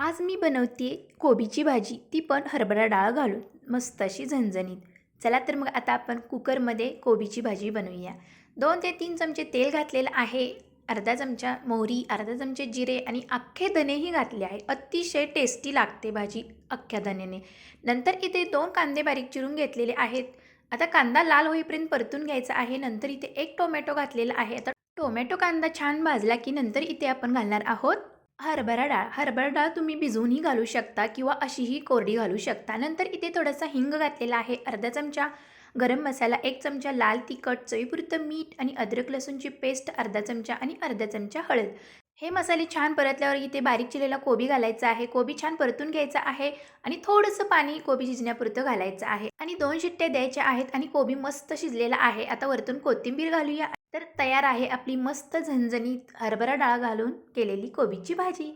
आज मी बनवते कोबीची भाजी. ती पण हरभरा डाळ घालून मस्त अशी झणझणीत. चला तर मग आता आपण कुकरमध्ये कोबीची भाजी बनवूया. दोन ते तीन चमचे तेल घातलेलं आहे. अर्धा चमचा मोहरी अर्धा चमचे जिरे आणि अख्खे धनेही घातले आहे. अतिशय टेस्टी लागते भाजी अख्ख्या धनेने. नंतर इथे दोन कांदे बारीक चिरून घेतलेले आहेत. आता कांदा लाल होईपर्यंत परतून घ्यायचा आहे. नंतर इथे एक टोमॅटो घातलेला आहे. आता टोमॅटो कांदा छान भाजला की नंतर इथे आपण घालणार आहोत हरभरा डाळ हरभरा डाळ तुम्ही भिजवूनही घालू शकता किंवा अशीही कोरडी घालू शकता. नंतर इथे थोडासा हिंग घातलेला आहे. अर्धा चमचा गरम मसाला एक चमचा लाल तिखट चवीपुरतं मीठ आणि अद्रक लसूणची पेस्ट अर्धा चमचा आणि अर्धा चमचा हळद. हे मसाले छान परतल्यावर इथे बारीक चिरलेला कोबी घालायचा आहे. कोबी छान परतून घ्यायचा आहे आणि थोडंसं पाणी कोबी शिजण्यापुरतं घालायचं आहे. आणि दोन शिट्ट्या द्यायच्या आहेत आणि कोबी मस्त शिजलेला आहे. आता वरतून कोथिंबीर घालूया. तर तयार आहे आपली मस्त झणझणीत हरभरा डाळ घालून केलेली कोबीची भाजी.